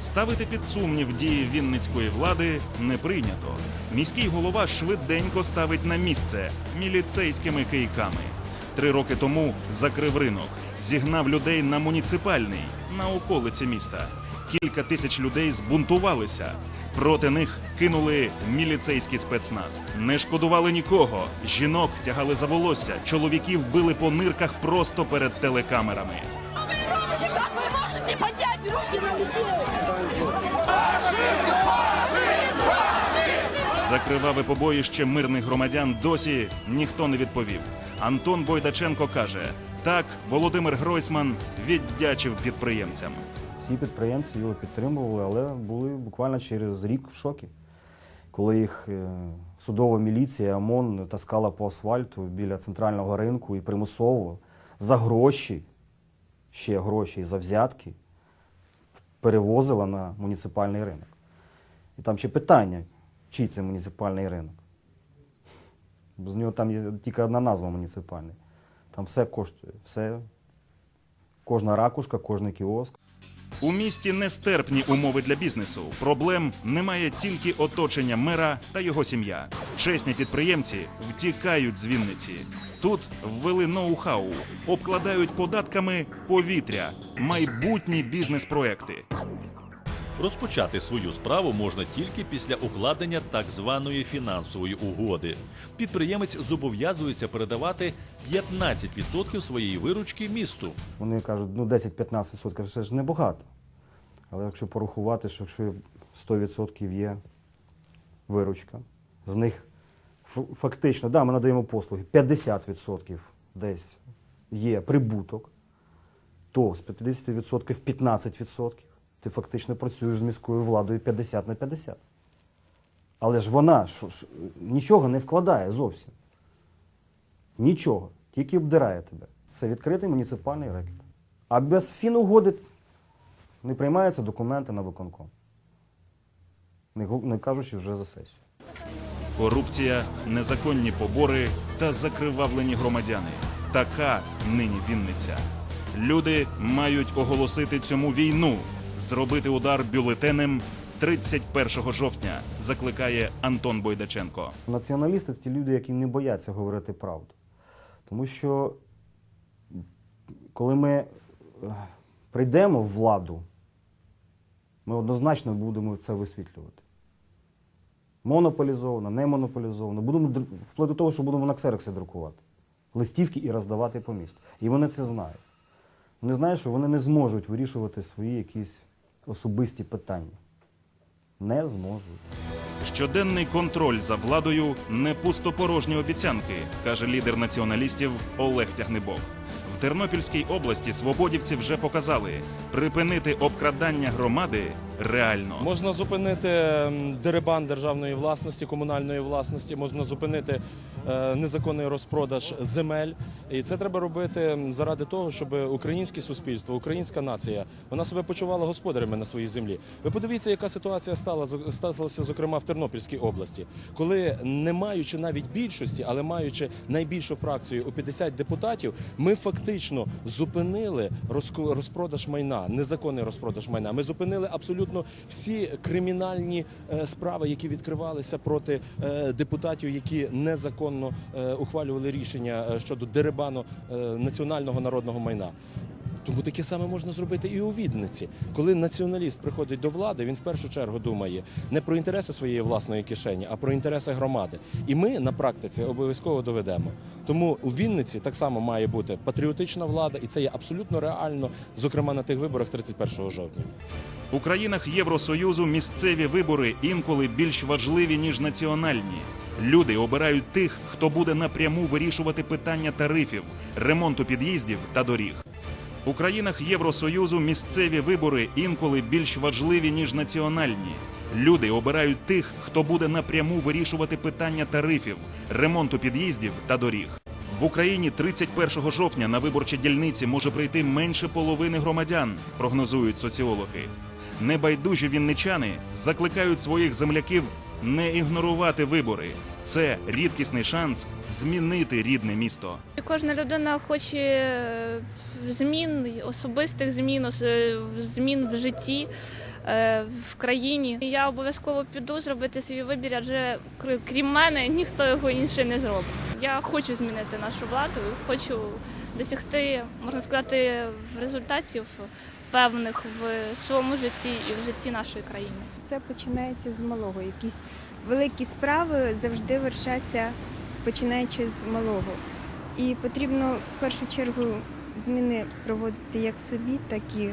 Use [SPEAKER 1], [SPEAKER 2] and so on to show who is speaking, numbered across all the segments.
[SPEAKER 1] Ставити під сумнів дії вінницької влади не прийнято. Міський голова швиденько ставить на місце міліцейськими кийками. Три роки тому закрив ринок, зігнав людей на муніципальний на околиці міста. Кілька тисяч людей збунтувалися. Проти них кинули міліцейський спецназ. Не шкодували нікого. Жінок тягали за волосся, чоловіків били по нирках просто перед телекамерами.
[SPEAKER 2] Вы робите, как вы можете поднять руки на людей?
[SPEAKER 1] За криваве побоїще мирних громадян досі ніхто не відповів. Антон Бойдаченко каже: так, Володимир Гройсман віддячив підприємцям.
[SPEAKER 3] Всі підприємці його підтримували, але були буквально через рік в шокі. Коли їх е, судова міліція ОМОН таскала по асфальту біля центрального ринку і примусово за гроші, ще гроші за взятки, перевозила на муніципальний ринок. І там ще питання, чий це муніципальний ринок. З нього там є тільки одна назва муніципальний. Там все коштує, все, кожна ракушка, кожний кіоск.
[SPEAKER 1] У місті нестерпні умови для бізнесу. Проблем немає тільки оточення мера та його сім'я. Чесні підприємці втікають з Вінниці. Тут ввели ноу-хау, обкладають податками повітря, майбутні бізнес-проекти.
[SPEAKER 4] Розпочати свою справу можна тільки після укладення так званої фінансової угоди. Підприємець зобов'язується передавати 15% своєї виручки місту.
[SPEAKER 3] Вони кажуть, ну 10-15% це ж небагато. Але якщо порахувати, що якщо 100% є виручка, з них фактично, да, ми надаємо послуги, 50% десь є прибуток, то з 50% 15% ти фактично працюєш з міською владою 50 на 50. Але ж вона що ж, нічого не вкладає зовсім. Нічого, тільки обдирає тебе. Це відкритий муніципальний рекет. А без фінугоди не приймаються документи на виконком. Не, не кажучи вже за сесію.
[SPEAKER 1] Корупція, незаконні побори та закривавлені громадяни. Така нині Вінниця. Люди мають оголосити цьому війну, зробити удар бюлетенем 31 жовтня, закликає Антон Бойдаченко.
[SPEAKER 3] Націоналісти це ті люди, які не бояться говорити правду. Тому що коли ми е, прийдемо в владу, ми однозначно будемо це висвітлювати. Монополізовано, не монополізовано. Будемо вплоть до того, що будемо на ксероксі друкувати. Листівки і роздавати по місту. І вони це знають. Вони знають, що вони не зможуть вирішувати свої якісь особисті питання. Не зможуть.
[SPEAKER 1] Щоденний контроль за владою не пустопорожні обіцянки, каже лідер націоналістів Олег Тягнебок. В Тернопільській області свободівці вже показали припинити обкрадання громади реально.
[SPEAKER 5] Можна зупинити м, дерибан державної власності, комунальної власності, можна зупинити е, незаконний розпродаж земель. І це треба робити заради того, щоб українське суспільство, українська нація, вона себе почувала господарями на своїй землі. Ви подивіться, яка ситуація стала сталася, зокрема в Тернопільській області, коли не маючи навіть більшості, але маючи найбільшу фракцію у 50 депутатів, ми фактично зупинили розпродаж майна, незаконний розпродаж майна. Ми зупинили абсолютно всі кримінальні е, справи, які відкривалися проти е, депутатів, які незаконно е, ухвалювали рішення щодо дерибану е, національного народного майна. Тому таке саме можна зробити і у Відниці. Коли націоналіст приходить до влади, він в першу чергу думає не про інтереси своєї власної кишені, а про інтереси громади. І ми на практиці обов'язково доведемо. Тому у Вінниці так само має бути патріотична влада, і це є абсолютно реально, зокрема на тих виборах 31 жовтня.
[SPEAKER 1] У країнах Євросоюзу місцеві вибори інколи більш важливі ніж національні. Люди обирають тих, хто буде напряму вирішувати питання тарифів, ремонту під'їздів та доріг. У країнах Євросоюзу місцеві вибори інколи більш важливі ніж національні. Люди обирають тих, хто буде напряму вирішувати питання тарифів, ремонту під'їздів та доріг. В Україні 31 жовтня на виборчі дільниці може прийти менше половини громадян, прогнозують соціологи. Небайдужі вінничани закликають своїх земляків не ігнорувати вибори. Це рідкісний шанс змінити рідне місто.
[SPEAKER 6] Кожна людина хоче е, змін, особистих змін, е, змін в житті. е, в країні. Я обов'язково піду зробити свій вибір, адже крім мене ніхто його інший не зробить. Я хочу змінити нашу владу, хочу досягти, можна сказати, результатів певних в своєму житті і в житті нашої країни.
[SPEAKER 7] Все починається з малого. Якісь великі справи завжди вершаться починаючи з малого. І потрібно в першу чергу зміни проводити як в собі, так і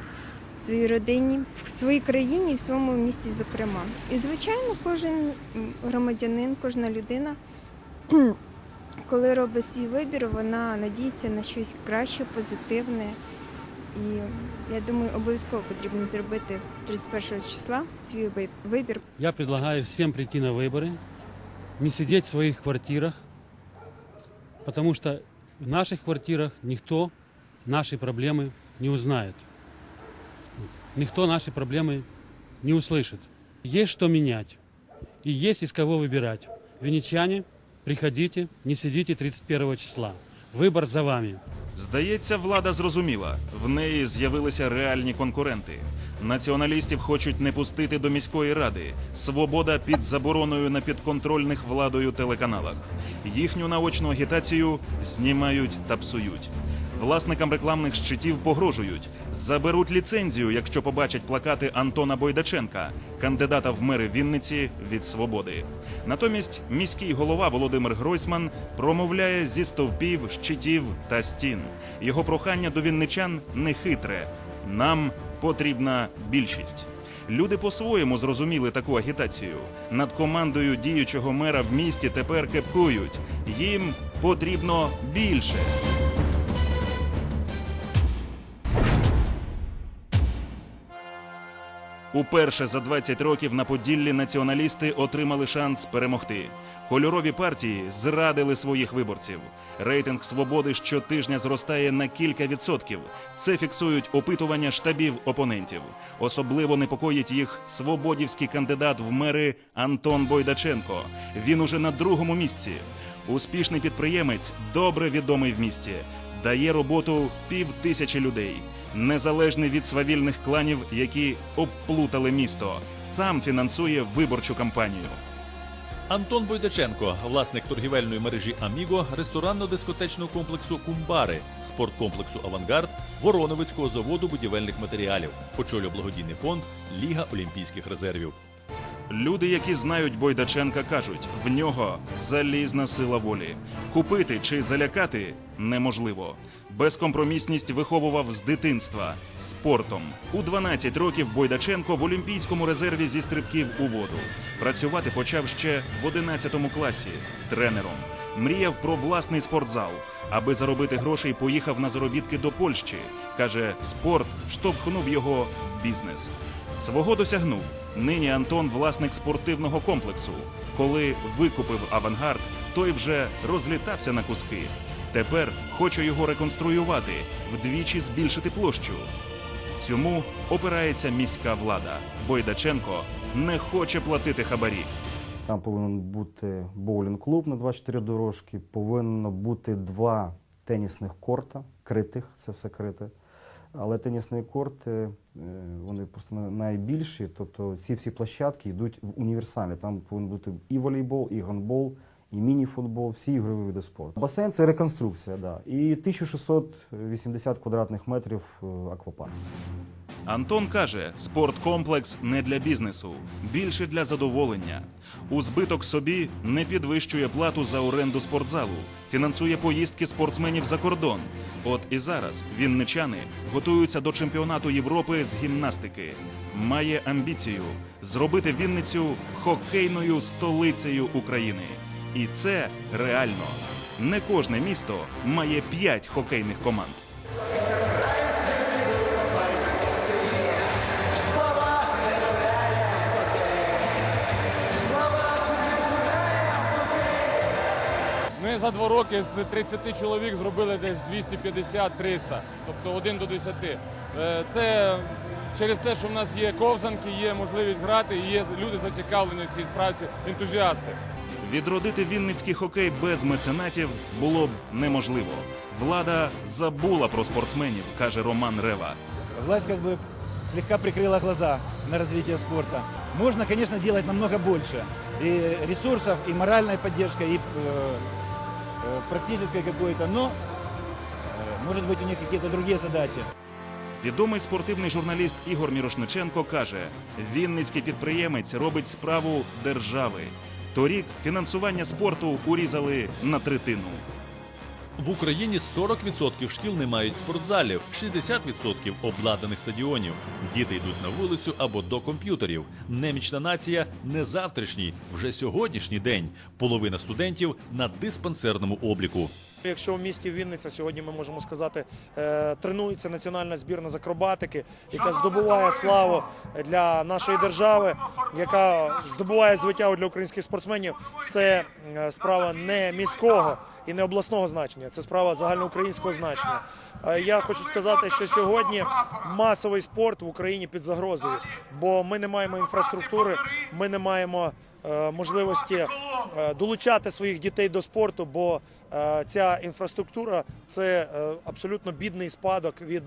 [SPEAKER 7] в своїй родині, в своїй країні, в своєму місті, зокрема. І звичайно, кожен громадянин, кожна людина, коли робить свій вибір, вона надіється на щось краще, позитивне. І я думаю, обов'язково потрібно зробити 31 числа свій ви- вибір.
[SPEAKER 8] Я предлагаю всем прийти на выборы, не сидеть в своих квартирах, потому что в наших квартирах никто наши проблемы не узнает. Никто наши проблемы не услышит. Есть что менять и есть из кого выбирать. Венечане, приходите, не сидите 31 числа. Выбор за вами.
[SPEAKER 1] Здається, влада зрозуміла. В неї з'явилися реальні конкуренти. Націоналістів хочуть не пустити до міської ради. Свобода під забороною на підконтрольних владою телеканалах. Їхню наочну агітацію знімають та псують. Власникам рекламних щитів погрожують. Заберуть ліцензію, якщо побачать плакати Антона Бойдаченка, кандидата в мери Вінниці від свободи. Натомість міський голова Володимир Гройсман промовляє зі стовпів, щитів та стін. Його прохання до вінничан не хитре. Нам потрібна більшість. Люди по-своєму зрозуміли таку агітацію. Над командою діючого мера в місті тепер кепкують. Їм потрібно більше. Уперше за 20 років на Поділлі націоналісти отримали шанс перемогти. Кольорові партії зрадили своїх виборців. Рейтинг свободи щотижня зростає на кілька відсотків. Це фіксують опитування штабів опонентів. Особливо непокоїть їх свободівський кандидат в мери Антон Бойдаченко. Він уже на другому місці. Успішний підприємець, добре відомий в місті, дає роботу пів тисячі людей. Незалежний від свавільних кланів, які обплутали місто, сам фінансує виборчу кампанію.
[SPEAKER 4] Антон Бойдаченко, власник торгівельної мережі Аміго, ресторанно-дискотечного комплексу Кумбари, спорткомплексу Авангард, Вороновицького заводу будівельних матеріалів, очолює благодійний фонд Ліга Олімпійських резервів.
[SPEAKER 1] Люди, які знають Бойдаченка, кажуть, в нього залізна сила волі. Купити чи залякати неможливо. Безкомпромісність виховував з дитинства спортом. У 12 років Бойдаченко в олімпійському резерві зі стрибків у воду. Працювати почав ще в 11 класі тренером. Мріяв про власний спортзал. Аби заробити грошей, поїхав на заробітки до Польщі. Каже, спорт штовхнув його в бізнес. Свого досягнув. Нині Антон власник спортивного комплексу. Коли викупив авангард, той вже розлітався на куски. Тепер хоче його реконструювати, вдвічі збільшити площу. Цьому опирається міська влада. Бойдаченко не хоче платити хабарі.
[SPEAKER 3] Там повинен бути боулінг-клуб на 24 дорожки, повинно бути два тенісних корта, критих, це все крите. Але тенісні корти, е, вони просто на- найбільші, тобто ці всі площадки йдуть в універсалі. Там повинен бути і волейбол, і гандбол, і міні-футбол, всі ігрові види спорту. Басейн це реконструкція, да. і 1680 квадратних метрів е, аквапарк.
[SPEAKER 1] Антон каже, спорткомплекс не для бізнесу, більше для задоволення. У збиток собі не підвищує плату за оренду спортзалу, фінансує поїздки спортсменів за кордон. От і зараз вінничани готуються до чемпіонату Європи з гімнастики. Має амбіцію зробити Вінницю хокейною столицею України. І це реально. Не кожне місто має п'ять хокейних команд.
[SPEAKER 9] Ми за два роки з 30 чоловік зробили десь 250-300, тобто 1 до 10. Е, Це через те, що в нас є ковзанки, є можливість грати, і є люди зацікавлені в цій справці, ентузіасти.
[SPEAKER 1] Відродити вінницький хокей без меценатів було б неможливо. Влада забула про спортсменів, каже Роман Рева.
[SPEAKER 10] Власть как бы слегка прикрыла глаза на развитие спорта. Можно, конечно, делать намного больше. И ресурсов, и моральная поддержка, и э, э, практической какой-то, но, э, может быть, у них какие-то другие задачи.
[SPEAKER 1] Відомий спортивний журналіст Ігор Мірошниченко каже: Вінницький підприємець робить справу держави. Торік фінансування спорту урізали на третину.
[SPEAKER 4] В Україні 40% шкіл не мають спортзалів, 60% обладнаних стадіонів. Діти йдуть на вулицю або до комп'ютерів. Немічна нація не завтрашній, вже сьогоднішній день. Половина студентів на диспансерному обліку.
[SPEAKER 11] Якщо в місті Вінниця сьогодні ми можемо сказати, е, тренується національна збірна з акробатики, яка здобуває славу для нашої держави, яка здобуває звиття для українських спортсменів, це е, справа не міського і не обласного значення, це справа загальноукраїнського значення. Я хочу сказати, що сьогодні масовий спорт в Україні під загрозою, бо ми не маємо інфраструктури, ми не маємо е, можливості е, долучати своїх дітей до спорту, бо е, ця інфраструктура це абсолютно бідний спадок від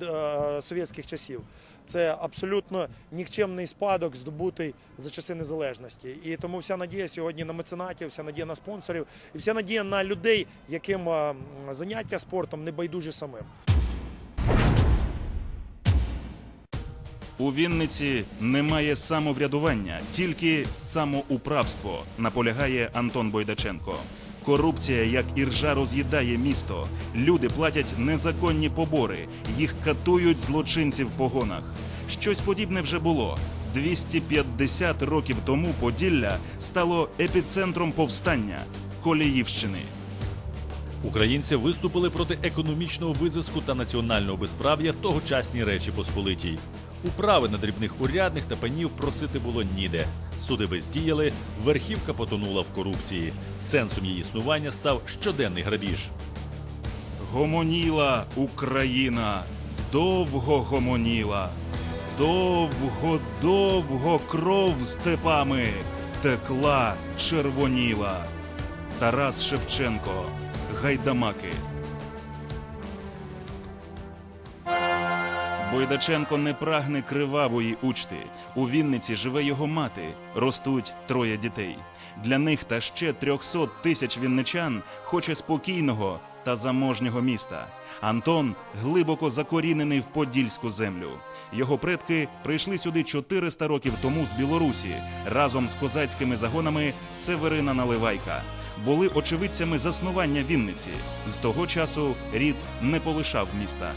[SPEAKER 11] совєтських часів. Це абсолютно нікчемний спадок, здобутий за часи незалежності. І тому вся надія сьогодні на меценатів, вся надія на спонсорів і вся надія на людей, яким заняття спортом не байдужі самим.
[SPEAKER 1] У Вінниці немає самоврядування, тільки самоуправство, наполягає Антон Бойдаченко. Корупція, як іржа, роз'їдає місто. Люди платять незаконні побори, їх катують злочинці в погонах. Щось подібне вже було. 250 років тому Поділля стало епіцентром повстання Коліївщини.
[SPEAKER 4] Українці виступили проти економічного визиску та національного безправ'я тогочасній Речі Посполитій. Управи на дрібних урядних та панів просити було ніде. Суди бездіяли, верхівка потонула в корупції. Сенсом її існування став щоденний грабіж.
[SPEAKER 1] Гомоніла Україна, довго гомоніла, довго, довго кров степами текла, червоніла. Тарас Шевченко, Гайдамаки. Бойдаченко не прагне кривавої учти. У Вінниці живе його мати, ростуть троє дітей. Для них та ще 300 тисяч вінничан хоче спокійного та заможнього міста. Антон глибоко закорінений в подільську землю. Його предки прийшли сюди 400 років тому з Білорусі разом з козацькими загонами Северина Наливайка. Були очевидцями заснування Вінниці. З того часу рід не полишав міста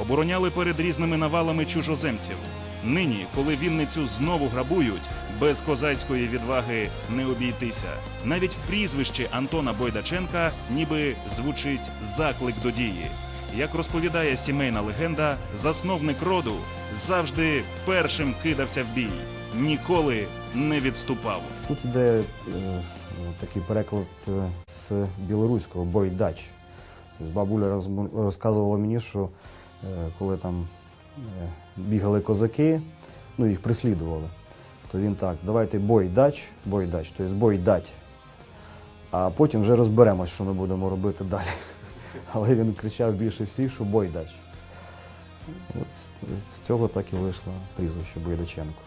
[SPEAKER 1] обороняли перед різними навалами чужоземців. Нині, коли Вінницю знову грабують, без козацької відваги не обійтися. Навіть в прізвищі Антона Бойдаченка ніби звучить заклик до дії. Як розповідає сімейна легенда, засновник роду завжди першим кидався в бій, ніколи не відступав.
[SPEAKER 3] Тут йде е, такий переклад е, з білоруського бойдач. Тобто бабуля розказувала мені, що коли там е, бігали козаки, ну їх прислідували, то він так, давайте бойдач, бойдач, тобто бойдать. А потім вже розберемось, що ми будемо робити далі. Але він кричав більше всіх, що бойдач. От з цього так і вийшло прізвище Бойдаченко.